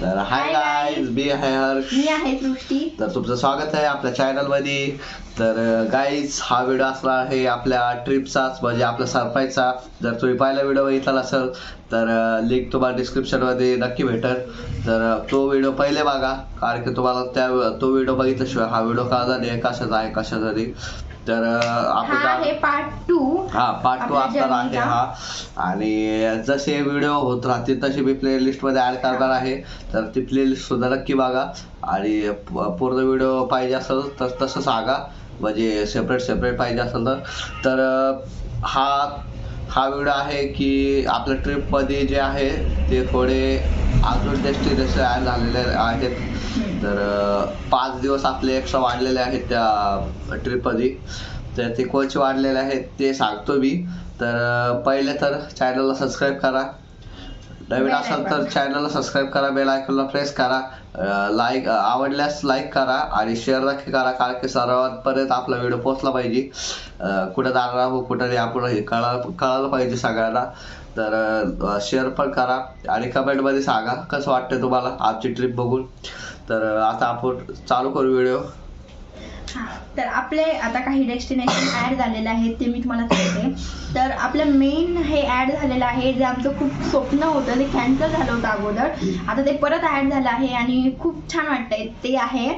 तर hi guys मी आहे हर्ष. मी आहे सृष्टी. तर तुमचं स्वागत आहे आपल्या चॅनलमध्ये. तर गाईज हा व्हिडिओ असणार आहे आपल्या ट्रिपचाच म्हणजे आपल्या सरप्राईजचा जर तुम्ही पहिला व्हिडिओ बघितला नसेल तर लिंक तुम्हाला डिस्क्रिप्शनमध्ये नक्की भेटेल. तर तो व्हिडिओ पहिले बघा कारण की तुम्हाला त्या तो व्हिडिओ बघितल्याशिवाय हा व्हिडिओ कळणार नाही कशाचा आहे कशाचा नाही. तर हा आहे पार्ट टू हा पार्ट टू आपल्या असणार आहे journey चा. हा. आणि जसे व्हिडिओ होत राहतील तसे मी प्लेलिस्टमध्ये ऍड करणार आहे. तर ती प्लेलिस्ट सुद्धा नक्की बघा. आणि प- पूर्ण व्हिडिओ पाहिजे असेल तर तसं सांगा. म्हणजे सेपरेट सेपरेट पाहिजे असेल तर. तर अं, हा हा व्हिडिओ आहे की आपल्या ट्रिपमध्ये जे आहे ते थोडे अजून डेस्टिनेशन ऍड झालेले आहेत. तर पाच दिवस आपले एक्स्ट्रा वाढलेले आहेत त्या ट्रिपमध्ये तर ते कोच वाढलेले आहेत ते सांगतो मी. तर पहिले तर चॅनलला सबस्क्राईब करा. नवीन असाल तर. चॅनलला सबस्क्राईब करा बेल आयकॉनला प्रेस करा. लाईक आवडल्यास लाईक करा आणि शेअर नक्की करा कारण की सर्वांपर्यंत आपला व्हिडिओ पोहोचला पाहिजे. कुठं जाणार आहोत कुठं नाही आपण हे कळायला कळायला पाहिजे सगळ्यांना. तर शेअर पण करा. आणि कमेंटमध्ये सांगा कसं वाटतं तुम्हाला आमची ट्रिप बघून. तर आता आपण चालू करू व्हिडिओ तर आपले आता काही डेस्टिनेशन ऍड झालेले आहेत ते मी तुम्हाला सांगते. तर आपलं मेन हे ऍड झालेलं आहे जे आमचं खूप स्वप्न होतं ते कॅन्सल झालं होतं अगोदर. आता ते परत ऍड झालं आहे आणि खूप छान वाटतंय. ते आहे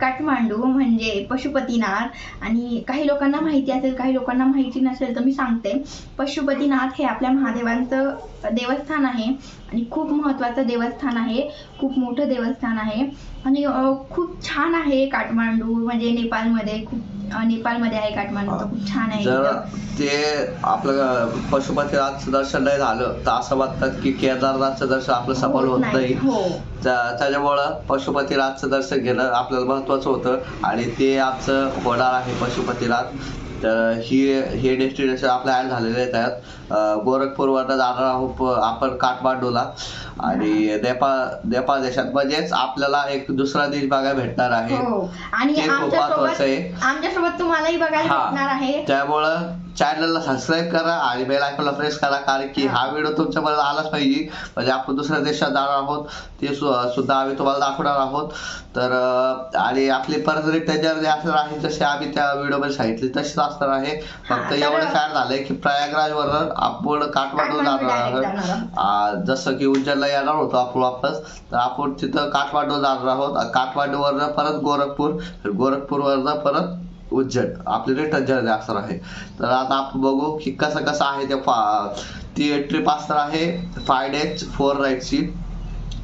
काठमांडू म्हणजे पशुपतीनाथ. आणि काही लोकांना माहिती असेल काही लोकांना माहिती नसेल तर मी सांगते. पशुपतीनाथ हे आपल्या महादेवांचं देवस्थान आहे आणि खूप महत्त्वाचं देवस्थान आहे. खूप मोठं देवस्थान आहे. आणि खूप छान आहे काठमांडू. म्हणजे नेपाळमध्ये खूप नेपाळमध्ये आहे काठमांडू तर खूप छान आहे जर. ते आपलं पशुपतीनाथचं दर्शन नाही झालं तर असं म्हणतात की केदारनाथचं दर्शन आपलं सफल होत नाही हो. त्या- त्याच्यामुळं पशुपतीनाथचं दर्शन घेणं आपल्याला महत्वाचं होतं. आणि ते आमचं होणार आहे पशुपतीनाथ तर ही हे डेस्टिनेशन आपल्या ॲड झालेले आहेत गोरखपूरवरनं जाणार आहोत आपण काठमांडूला. आणि नेपाळ नेपाळ देशात म्हणजेच आपल्याला एक दुसरा देश बघायला भेटणार आहे. हो. आणि आमच्यासोबत महत्वाचं आहे. आमच्यासोबत तुम्हालाही बघायला. भेटणार आहे. त्यामुळं चॅनलला सबस्क्राईब करा आणि बेल आयकॉनला प्रेस करा कारण की हा. व्हिडिओ तुमच्यापर्यंत आलाच पाहिजे. म्हणजे आपण दुसऱ्या देशात जाणार आहोत ते सुद्धा आम्ही तुम्हाला दाखवणार आहोत. तर आणि आपली परत रिटर्न जर्नी असणार आहे जसे आम्ही त्या व्हिडिओमध्ये सांगितले तशीच असणार आहे. फक्त एवढं काय झालंय की प्रयागराज वरून आपण काठमांडू जाणार आहोत. जसं की उज्जैनला येणार होतो आपण वापस तर आपण तिथं काठमांडू जाणार आहोत. काठमांडूवरनं परत गोरखपूर गोरखपूरवरनं परत उज्जैन. आपली रिटर्न जर्नी असणार आहे. तर आता आपण बघू की कसं कसं आहे ते फा- ती ट्रिप असणार आहे. फाय डेज फोर नाईटची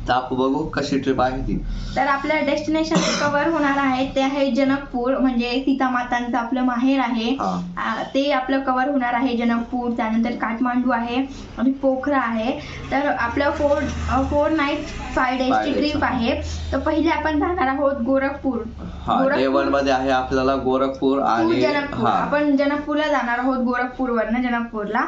तर आपण बघू कशी ट्रिप आहे ती. तर आपलं डेस्टिनेशन कव्हर होणार आहे ते आहे जनकपूर म्हणजे सीतामातांचं आपलं माहेर आहे. आ, ते आपलं कव्हर होणार आहे जनकपूर त्यानंतर काठमांडू आहे आणि पोखरा आहे. तर आपलं फोर फोर नाईट फाय डेजची. ट्रिप आहे. तर पहिले आपण जाणार आहोत गोरखपूर. वनमध्ये आहे आपल्याला गोरखपूर आणि जनकपूर. आपण जनकपूरला जाणार आहोत गोरखपूरवरनं जनकपूरला.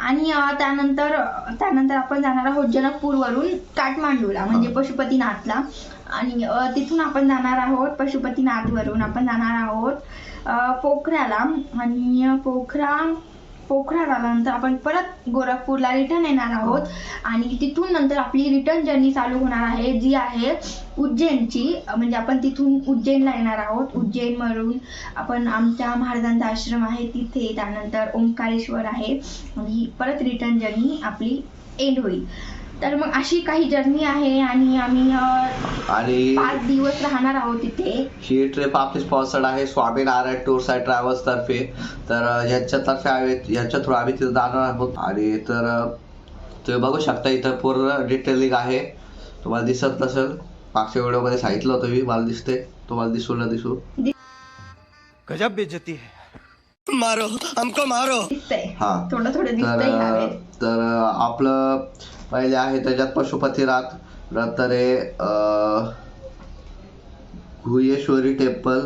आणि त्यानंतर त्यानंतर आपण जाणार आहोत जनकपूरवरून काठमांडूला. म्हणजे पशुपतीनाथला. आणि तिथून आपण जाणार आहोत पशुपतीनाथवरून आपण जाणार आहोत पोखऱ्याला. आणि पोखरा पोखरा झाल्यानंतर आपण परत गोरखपूरला रिटर्न येणार आहोत. आणि तिथून नंतर आपली रिटर्न जर्नी चालू होणार आहे जी आहे उज्जैनची. म्हणजे आपण तिथून उज्जैनला येणार आहोत. उज्जैनवरून आपण आमच्या महाराजांचा आश्रम आहे तिथे त्यानंतर ओंकारेश्वर आहे. आणि ही परत रिटर्न जर्नी आपली एंड होईल. तर मग अशी काही जर्नी आहे आणि आम्ही अं, आणि पाच दिवस राहणार आहोत तिथे. ही ट्रिप आपली स्पॉन्सर्ड आहे स्वामीनारायण टूर्स अँड ट्रॅव्हल्स तर्फे. तर यांच्यातर्फे आम्ही यांच्या थ्रू आम्ही तिथे जाणार आहोत. आणि तर तुम्ही बघू शकता इथं पूर्ण डिटेलिंग आहे. तुम्हाला दिसत नसेल. मागच्या व्हिडिओमध्ये सांगितलं होतं मी मला दिसते तुम्हाला दिसू ना दिसू. गजब बेइज्जती है। मारो हमको मारो। हा. थोडं थोडं तर आपलं पहिले आहे त्याच्यात पशुपतीनाथ नंतर आहे अं, घुयेश्वरी टेम्पल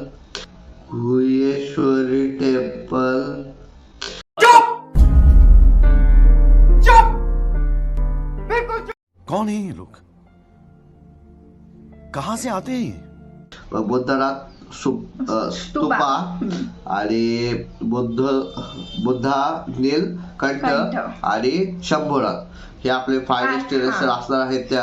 घुयेश्वरी टेम्पल. कौन है ये लोग? कहां से आते हैं बुद्धनाथ स्तूपा. आणि बुद्ध बुद्धा नील कंठ कंठ. आणि शंभूनाथ हे आपले फाय हा, डेस्टिनेशन हा. असणार आहेत त्या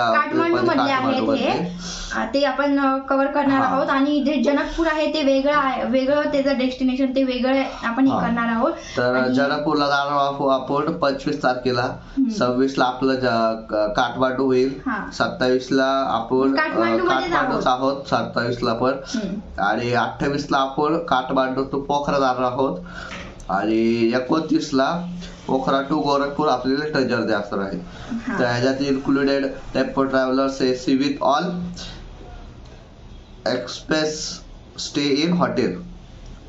ते आपण कव्हर करणार. आहोत आणि जे जनकपूर आहे ते वेगळं आहे वेगळं त्याचं डेस्टिनेशन ते वेगळं आपण हे. करणार आहोत तर जनकपूरला जाणार आहोत आपण पंचवीस तारखेला. सव्वीस ला आपलं काठमांडू होईल. सत्तावीस ला आपण काठमांडूच आहोत सत्तावीस ला पण. आणि अठ्ठावीस ला आपण काठमांडू टू पोखरा जाणार आहोत आणि एकोणतीस ला पोखरा टू गोरखपूर आपल्याला ट्रेन जर्नी असणार आहे. तर ह्याच्यात included tempo travellers AC with all express stay in hotel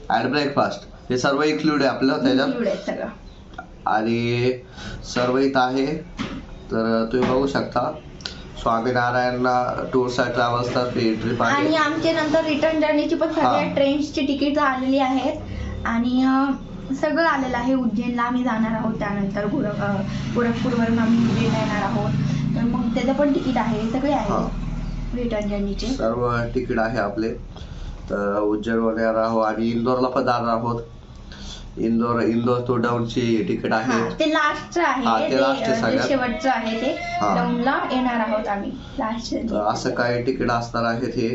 and breakfast हे सर्व इन्क्लूड आहे आपलं त्याच्यात. आणि सर्व इथं आहे. तर तुम्ही बघू शकता. स्वामीनारायण टूर्स अँड ट्रॅव्हल्स आणि आहे आमचे नंतर रिटर्न जर्नीची पण सगळ्या. ट्रेन्सची तिकीट आलेली आहेत. आणि सगळं आलेलं आहे. उज्जैनला आम्ही जाणार आहोत. त्यानंतर गोरख अं, गोरखपूरवरून आम्ही उज्जैनला येणार आहोत. तर मग त्याचं पण तिकीट आहे. सगळे. आहे. रिटर्न जर्नीचे सर्व तिकीट आहे आपले. तर उज्जैनवर येणार आहोत आणि इंदोरला पण जाणार आहोत. इंदोर इंदोर टू डाऊनची तिकीट आहे. हा. ते लास्टचं हा, आहे. ते ते last आहे जे सगळ्यात. शेवटचं आहे ते हा. दौंडला येणार आहोत आम्ही. लास्ट तर असं काही तिकीट असणार आहेत हे.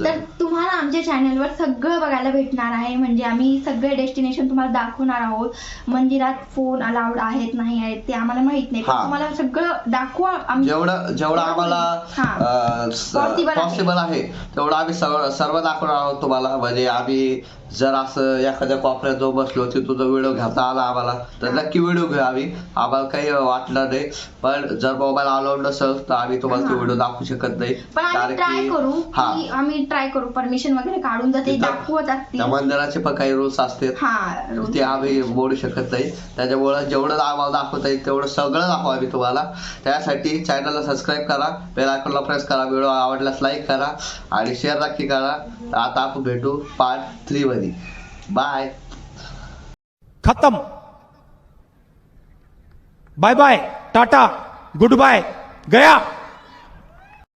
तर तुम्हाला आमच्या चॅनलवर सगळं बघायला भेटणार आहे. म्हणजे आम्ही सगळे डेस्टिनेशन तुम्हाला दाखवणार आहोत. मंदिरात फोन अलाउड आहेत नाही आहेत ते आम्हाला माहीत नाही. पण हा. तुम्हाला सगळं दाखवा. आम्ही जेवढं जेवढं आम्हाला हा. Possible आहे. पॉसिबल आहे तेवढं आम्ही सर्व सर्व दाखवणार आहोत तुम्हाला. म्हणजे आम्ही जर असं एखाद्या कोपऱ्यात जो बसलो तिथून जर व्हिडिओ घेता आला आम्हाला तर नक्की व्हिडिओ घेऊ आम्ही. आम्हाला काही वाटलं नाही. पण जर मोबाईल अलाउड नसेल तर आम्ही तुम्हाला तो हा. व्हिडिओ दाखवू शकत नाही. पण आम्ही ट्राय की- करू हा. की आम्ही ट्राय करू. परमिशन वगैरे काढून जर ते तिथं- दाखवत असतील. पण काही रूल्स असतात. हा ते आम्ही मोडू शकत नाही. त्याच्यामुळं जेवढं आम्हाला दाखवता येईल तेवढं सगळं दाखवू आम्ही तुम्हाला. त्यासाठी चॅनलला सबस्क्राईब करा बेल आयकॉनला प्रेस करा व्हिडिओ आवडल्यास लाईक करा आणि शेअर नक्की करा. आता आपण भेटू पार्ट थ्री मध्ये. बाय खत्म. Bye bye tata good bye गया.